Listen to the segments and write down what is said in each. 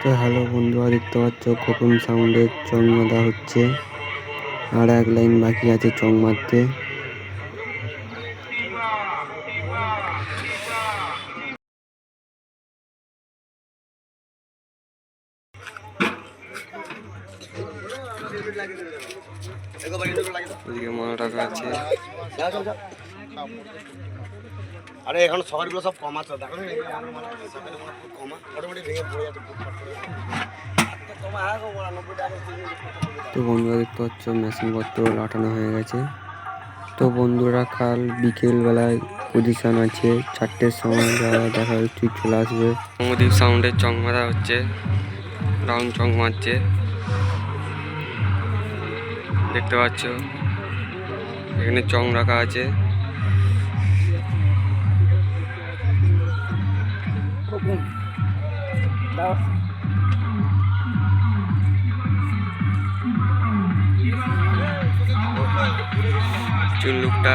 তো হ্যালো বন্ধুরা দেখতে পাচ্ছ কখন সাউন্ডের চং বাঁধা হচ্ছে। আর এক লাইন বাকি আছে চং মারতে। এদিকে মনে রাখা আছে। আরে এখন সকালগুলো সব কম আছে দেখো। মানে কমা অটোমেটিক ভেঙে পড়ে যাচ্ছে। তো বন্ধুরা দেখতে পাচ্ছ মেশিন পত্র লাটানো হয়ে গেছে। তো বন্ধুরা কাল বিকেল বেলায় পজিশন আছে চারটের সময় যারা দেখা যাচ্ছে চলে আসবে। সমদ্বীপ সাউন্ডের চং মারা হচ্ছে রাউন্ড চং মারছে। দেখতে পাচ্ছ এখানে চং রাখা আছে। চুল্লুকটা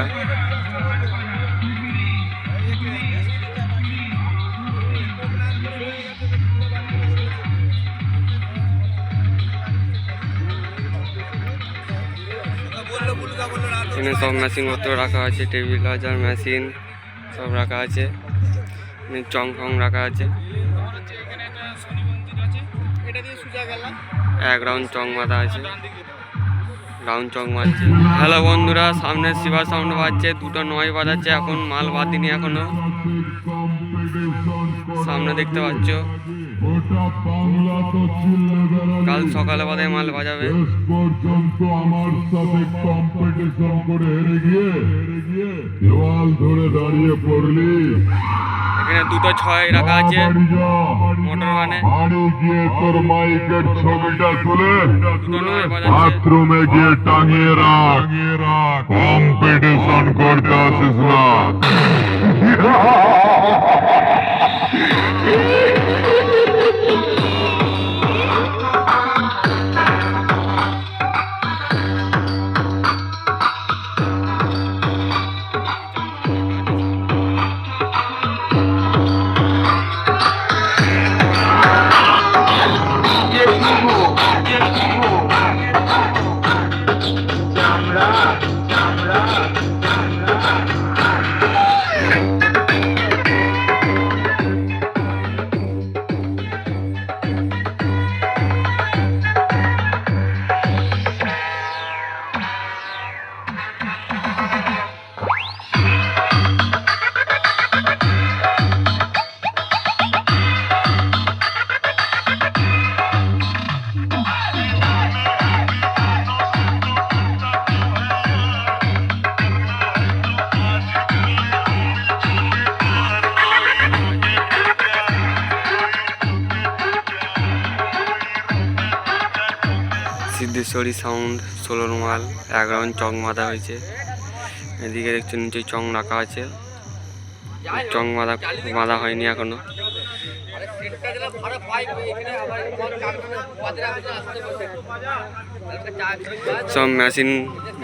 এখানে সব মেশিন পত্র রাখা আছে টেবিল হাজার মেশিন সব রাখা আছে। এখানে চং ফং রাখা আছে। এক রাউন্ড চং বাঁধা আছে। রাউন্ড চং মারছে। হ্যালো বন্ধুরা সামনে শিবা সাউন্ড বাজছে দুটো নয় বাজাচ্ছে এখন মাল বাদিনি এখনও। সামনে দেখতে পাচ্ছ। কাল সকালে বাদে মাল বাজাবে। পর্যন্ত আমার সাথে কম্পিটিশন করে হেরে গিয়ে দেওয়াল ধরে দাঁড়িয়ে পড়লি। এখানে দুটো ছয় রাখা আছে মোটর গানে ছবিটা তুলে। দুটো নয় বাজাচ্ছে। বাথরুমে গিয়ে টাঙিয়ে রাখ। কম্পিটিশন করতে আসিস না। সিদ্ধেশ্বরী সাউন্ড ষোলোর রুমাল রাউন্ড চং বাঁধা হয়েছে। এদিকে দেখছি নিচে চং রাখা আছে। চং বাঁধা বাঁধা হয়নি এখনও। সব মেশিন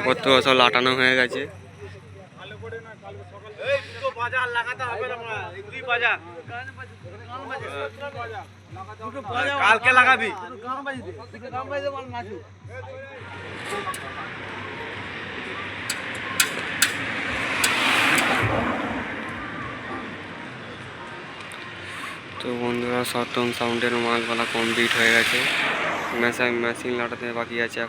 পত্র সব লাটানো হয়ে গেছে। কালকে লাগাবি। তো বন্ধুরা সপ্তম সাউন্ডের মালপালা কমপ্লিট হয়ে গেছে। মেশিন মেশিন লাটাতে বাকি আছে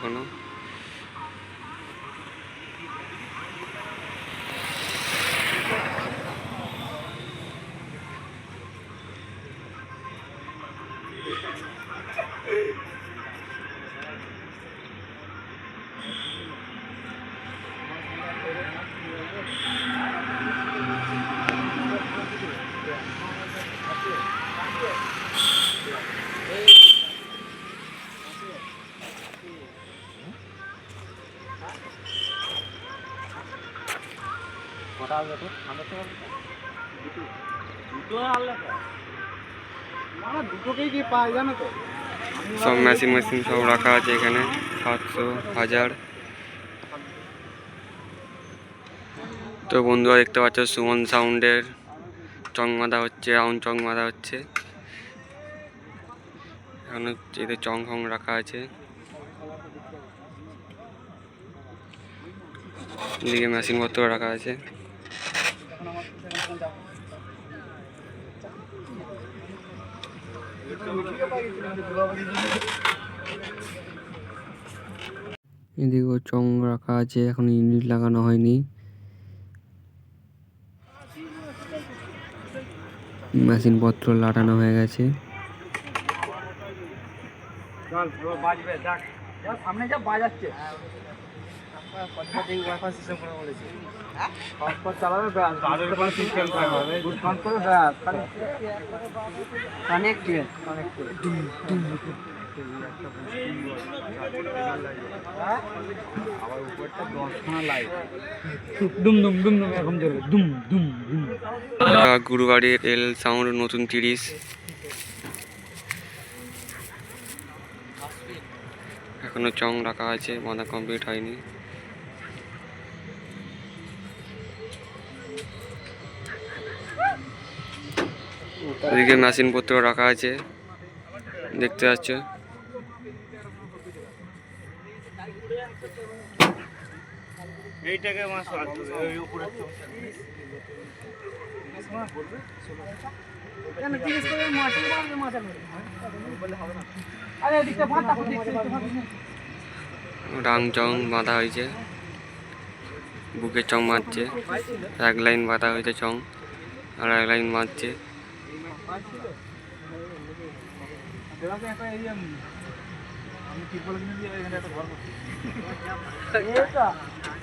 এখনও সব মেশিন মেশিন সব রাখা আছে এখানে, সাতশো, হাজার। তো বন্ধুরা দেখতে পাচ্ছ, সুমন সাউন্ডের চং হচ্ছে, রাউন্ড চং এখন হচ্ছে এতে চং ফং রাখা আছে। এদিকে মেশিন পত্র রাখা আছে। এদিকেও চং রাখা আছে এখন ইউনিট লাগানো হয়নি। মেশিন পত্র লাটানো হয়ে গেছে। সামনে যা বাজাচ্ছে। কানেক্টেড দুম গুরুবাড়ির এল সাউন্ড নতুন তিরিশ। এখনও চং রাখা আছে বাঁধা কমপ্লিট হয়নি। ওদিকে মেশিন পত্র রাখা আছে। দেখতে পাচ্ছ। এইটাকে রাং চং বাঁধা হয়েছে। বুকে চং মারছে। এক লাইন বাঁধা হয়েছে চং আর এক লাইন মারছে।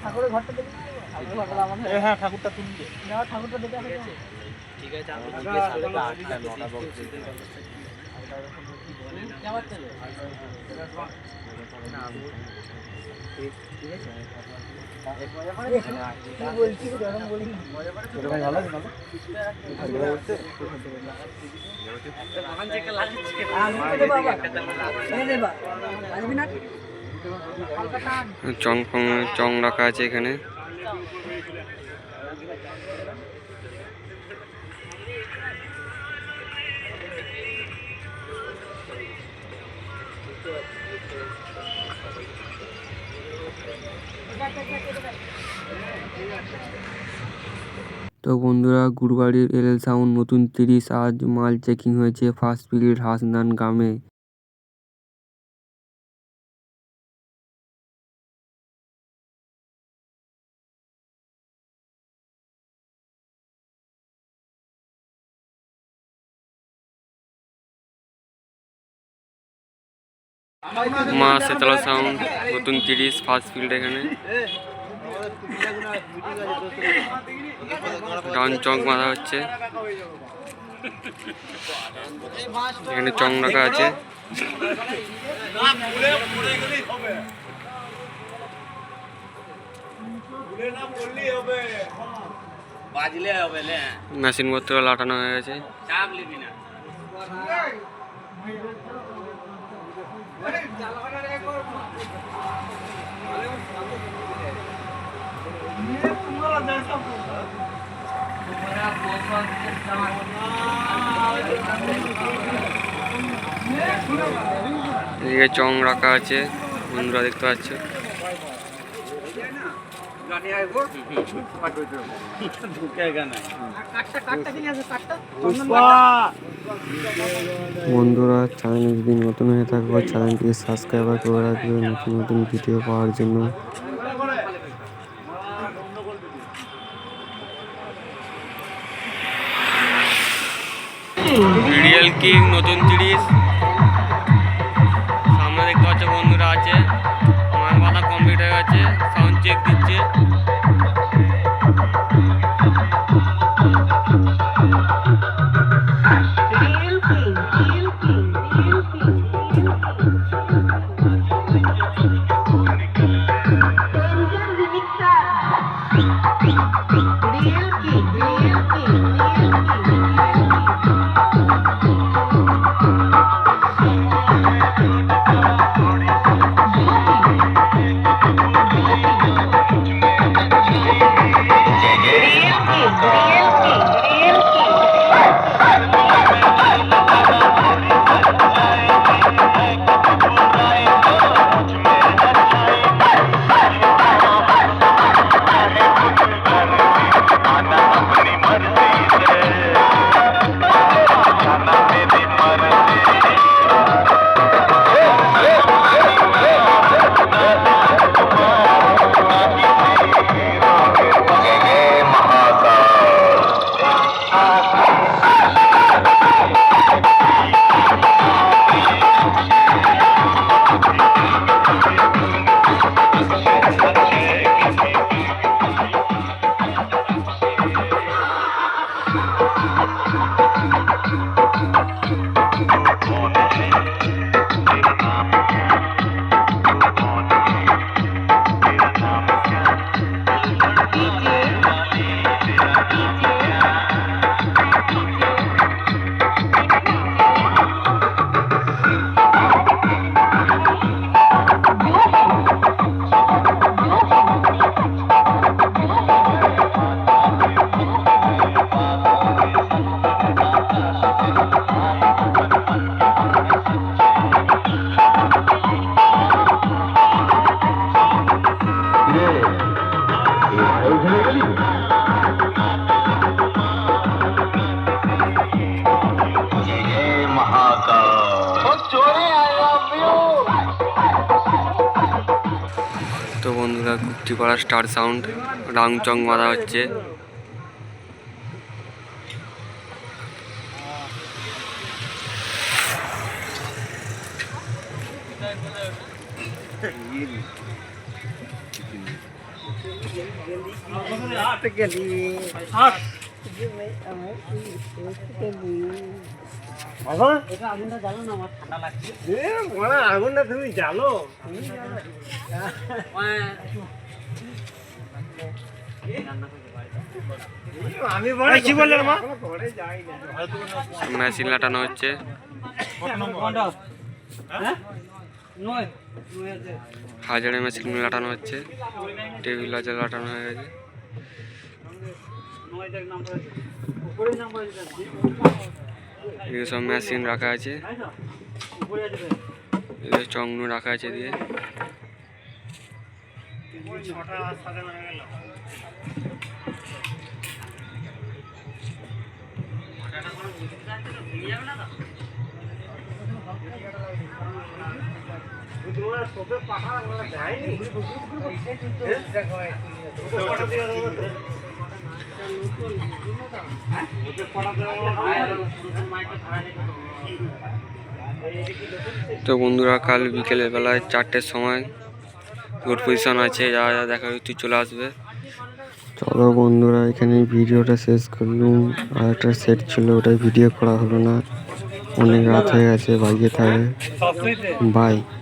ঠাকুরের ঘরটা দেখি হ্যাঁ ঠাকুরটা তুমি ঠাকুরটা দেখে ঠিক আছে চং চং রাখা আছে এখানে। তো বন্ধুরা, গুরুবাড়ির এল সাউন্ড নতুন তিরিশ, আজ মাল চেকিং হয়েছে ফার্স্ট পিরিয়ড হাসনান গ্রামে। মা শীতলা সাউন্ড নতুন তিরিশ ফার্স্ট ফিল্ড এখানে। ডান চক বাঁধা হচ্ছে। এখানে চং রাখা আছে। মেশিন পত্র লাটানো হয়ে গেছে। চাপ লিবি না এদিকে চং রাখা আছে বন্ধুরা দেখতে পাচ্ছ। বন্ধুরা চ্যানেল যদি নতুন হয়ে থাকবে চ্যানেলটিকে সাবস্ক্রাইবার করে রাখবে। নতুন নতুন ভিডিও পাওয়ার জন্য। রিয়েল কিং নতুন তিরিশ পড়া স্টার সাউন্ড রাং চং মারা হচ্ছে। আগুনটা তুমি মা? মেশিন লাটানো হচ্ছে। হাজারে মেশিন লাটানো হচ্ছে। টেবিল আছে লাটানো হয়ে গেছে। এদিকে সব মেশিন রাখা আছে। এদিকে চংনু রাখা আছে দিয়ে তো বন্ধুরা, কাল বিকেলের বেলায় চারটের সময় গুড পজিশন আছে, যা যা দেখা তুই চলে আসবে। চলো বন্ধুরা, এখানে ভিডিওটা শেষ করলুম আর একটা সেট ছিল, ওটাই ভিডিও করা হলো না। অনেক রাত হয়ে গেছে, বাইকে থাকে বাই